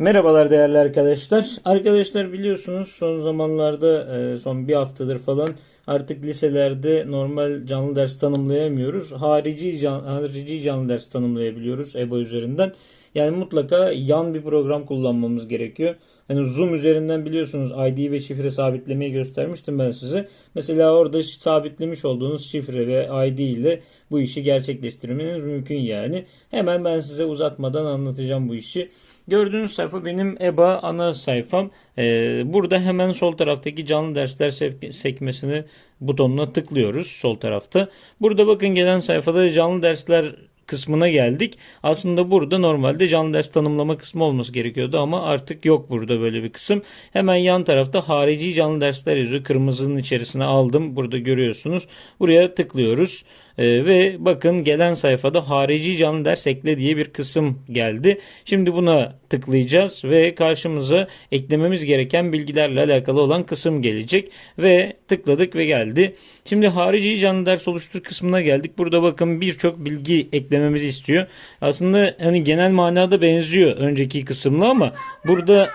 Merhabalar değerli arkadaşlar. Arkadaşlar biliyorsunuz son zamanlarda e, son bir haftadır falan artık liselerde normal canlı ders tanımlayamıyoruz. Harici, can, harici canlı ders tanımlayabiliyoruz EBA üzerinden. Yani mutlaka yan bir program kullanmamız gerekiyor. Hani Zoom üzerinden biliyorsunuz ID ve şifre sabitlemeyi göstermiştim ben size. Mesela orada sabitlemiş olduğunuz şifre ve ID ile bu işi gerçekleştirmeniz mümkün yani. Hemen ben size uzatmadan anlatacağım bu işi. Gördüğünüz sayfa benim EBA ana sayfam. Ee, burada hemen sol taraftaki canlı dersler sekmesini butonuna tıklıyoruz sol tarafta. Burada bakın gelen sayfada canlı dersler kısmına geldik. Aslında burada normalde canlı ders tanımlama kısmı olması gerekiyordu ama artık yok burada böyle bir kısım. Hemen yan tarafta harici canlı dersler yazıyor. Kırmızının içerisine aldım. Burada görüyorsunuz. Buraya tıklıyoruz. Ee, ve bakın gelen sayfada harici canlı ders ekle diye bir kısım geldi. Şimdi buna tıklayacağız ve karşımıza eklememiz gereken bilgilerle alakalı olan kısım gelecek ve tıkladık ve geldi. Şimdi harici canlı ders oluştur kısmına geldik. Burada bakın birçok bilgi eklememizi istiyor. Aslında hani genel manada benziyor önceki kısımla ama burada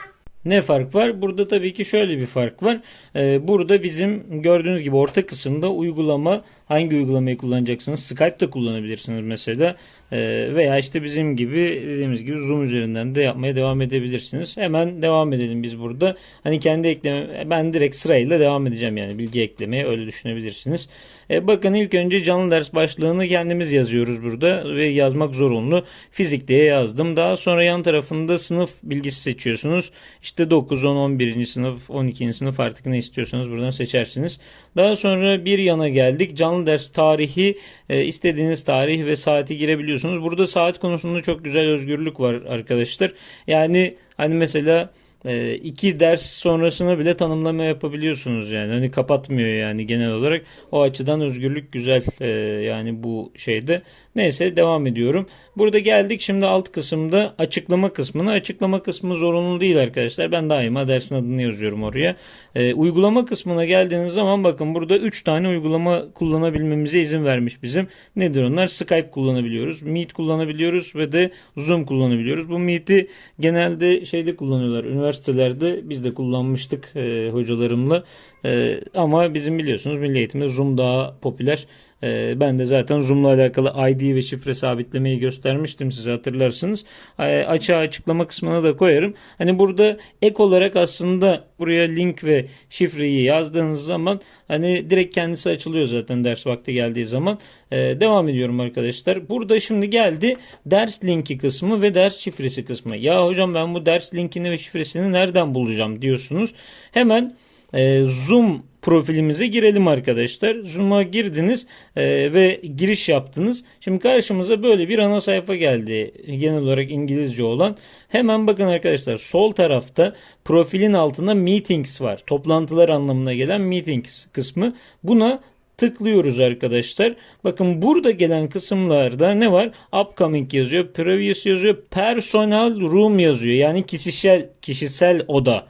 ne fark var? Burada tabii ki şöyle bir fark var. Ee, burada bizim gördüğünüz gibi orta kısımda uygulama hangi uygulamayı kullanacaksınız? Skype'da kullanabilirsiniz mesela. Ee, veya işte bizim gibi dediğimiz gibi Zoom üzerinden de yapmaya devam edebilirsiniz. Hemen devam edelim biz burada. Hani kendi ekleme ben direkt sırayla devam edeceğim yani bilgi eklemeye öyle düşünebilirsiniz. E, bakın ilk önce canlı ders başlığını kendimiz yazıyoruz burada ve yazmak zorunlu. Fizik diye yazdım. Daha sonra yan tarafında sınıf bilgisi seçiyorsunuz. İşte 9, 10, 11. sınıf, 12. sınıf artık ne istiyorsanız buradan seçersiniz. Daha sonra bir yana geldik. Canlı ders tarihi e, istediğiniz tarih ve saati girebiliyorsunuz. Burada saat konusunda çok güzel özgürlük var arkadaşlar. Yani hani mesela e, iki ders sonrasına bile tanımlama yapabiliyorsunuz yani. Hani kapatmıyor yani genel olarak. O açıdan özgürlük güzel e, yani bu şeyde. Neyse devam ediyorum. Burada geldik. Şimdi alt kısımda açıklama kısmına. Açıklama kısmı zorunlu değil arkadaşlar. Ben daima dersin adını yazıyorum oraya. E, uygulama kısmına geldiğiniz zaman bakın burada 3 tane uygulama kullanabilmemize izin vermiş bizim. Nedir onlar? Skype kullanabiliyoruz Meet kullanabiliyoruz ve de Zoom kullanabiliyoruz. Bu Meet'i genelde şeyde kullanıyorlar üniversite üniversitelerde biz de kullanmıştık e, hocalarımla. E, ama bizim biliyorsunuz milli eğitimde Zoom daha popüler. E, ben de zaten Zoom'la alakalı ID ve şifre sabitlemeyi göstermiştim size hatırlarsınız. E, açığa açıklama kısmına da koyarım. Hani burada ek olarak aslında buraya link ve şifreyi yazdığınız zaman hani direkt kendisi açılıyor zaten ders vakti geldiği zaman. E, devam ediyorum arkadaşlar. Burada şimdi geldi ders linki kısmı ve ders şifresi kısmı. Ya hocam ben bu ders linkini ve şifresini nereden bulacağım diyorsunuz. Hemen e, Zoom profilimize girelim arkadaşlar. Zoom'a girdiniz e, ve giriş yaptınız. Şimdi karşımıza böyle bir ana sayfa geldi. Genel olarak İngilizce olan. Hemen bakın arkadaşlar sol tarafta profilin altında meetings var. Toplantılar anlamına gelen meetings kısmı. Buna tıklıyoruz arkadaşlar. Bakın burada gelen kısımlarda ne var? Upcoming yazıyor, previous yazıyor, personal room yazıyor. Yani kişisel kişisel oda.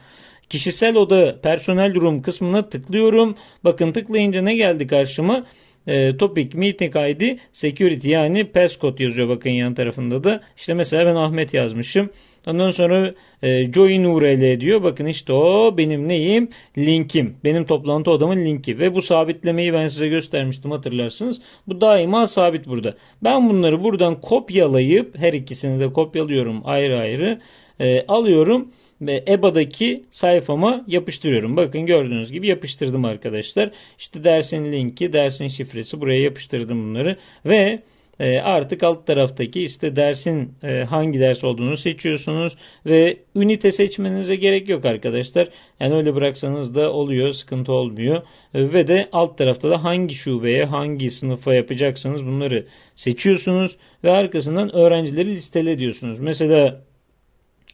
Kişisel oda personel room kısmına tıklıyorum. Bakın tıklayınca ne geldi karşıma? E, topic meeting ID security yani passcode yazıyor bakın yan tarafında da. İşte mesela ben Ahmet yazmışım. Ondan sonra e, join URL diyor. Bakın işte o benim neyim? Linkim. Benim toplantı odamın linki. Ve bu sabitlemeyi ben size göstermiştim hatırlarsınız. Bu daima sabit burada. Ben bunları buradan kopyalayıp her ikisini de kopyalıyorum ayrı ayrı. E, alıyorum ve EBA'daki sayfama yapıştırıyorum. Bakın gördüğünüz gibi yapıştırdım arkadaşlar. İşte dersin linki, dersin şifresi buraya yapıştırdım bunları ve e, artık alt taraftaki işte dersin e, hangi ders olduğunu seçiyorsunuz ve ünite seçmenize gerek yok arkadaşlar. Yani öyle bıraksanız da oluyor, sıkıntı olmuyor. E, ve de alt tarafta da hangi şubeye, hangi sınıfa yapacaksınız bunları seçiyorsunuz ve arkasından öğrencileri listele diyorsunuz. Mesela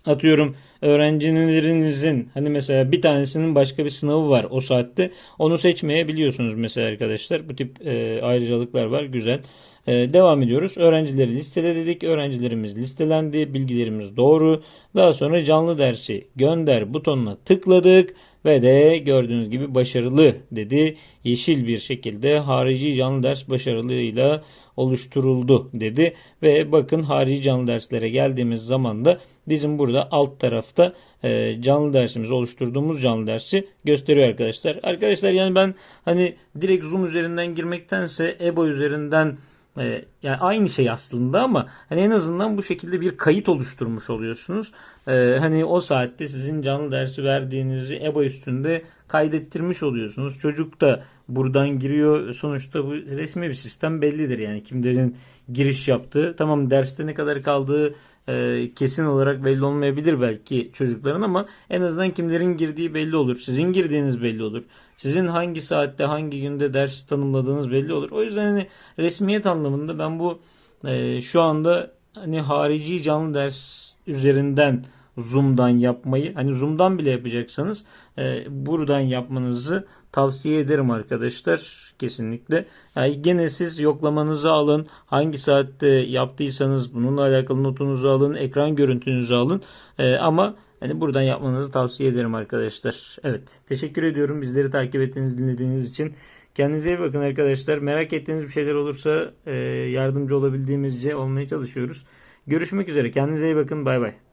atıyorum öğrencilerinizin hani mesela bir tanesinin başka bir sınavı var o saatte. Onu seçmeyebiliyorsunuz mesela arkadaşlar. Bu tip e, ayrıcalıklar var. Güzel e, devam ediyoruz öğrencileri listele dedik öğrencilerimiz listelendi bilgilerimiz doğru daha sonra canlı dersi gönder butonuna tıkladık ve de gördüğünüz gibi başarılı dedi. Yeşil bir şekilde harici canlı ders başarılıyla oluşturuldu dedi. Ve bakın harici canlı derslere geldiğimiz zaman da bizim burada alt tarafta e, canlı dersimiz oluşturduğumuz canlı dersi gösteriyor arkadaşlar. Arkadaşlar yani ben hani direkt Zoom üzerinden girmektense EBO üzerinden e, yani aynı şey aslında ama hani en azından bu şekilde bir kayıt oluşturmuş oluyorsunuz. E, hani o saatte sizin canlı dersi verdiğinizi EBO üstünde kaydettirmiş oluyorsunuz. Çocuk da buradan giriyor. Sonuçta bu resmi bir sistem bellidir yani kimlerin giriş yaptığı. Tamam derste ne kadar kaldığı e, kesin olarak belli olmayabilir belki çocukların ama en azından kimlerin girdiği belli olur. Sizin girdiğiniz belli olur. Sizin hangi saatte hangi günde ders tanımladığınız belli olur. O yüzden hani resmiyet anlamında ben bu e, şu anda hani harici canlı ders üzerinden Zoom'dan yapmayı hani Zoom'dan bile yapacaksanız e, buradan yapmanızı tavsiye ederim arkadaşlar kesinlikle. Yani gene siz yoklamanızı alın. Hangi saatte yaptıysanız bununla alakalı notunuzu alın. Ekran görüntünüzü alın. E, ama hani buradan yapmanızı tavsiye ederim arkadaşlar. Evet. Teşekkür ediyorum bizleri takip ettiğiniz, dinlediğiniz için. Kendinize iyi bakın arkadaşlar. Merak ettiğiniz bir şeyler olursa e, yardımcı olabildiğimizce olmaya çalışıyoruz. Görüşmek üzere. Kendinize iyi bakın. Bay bay.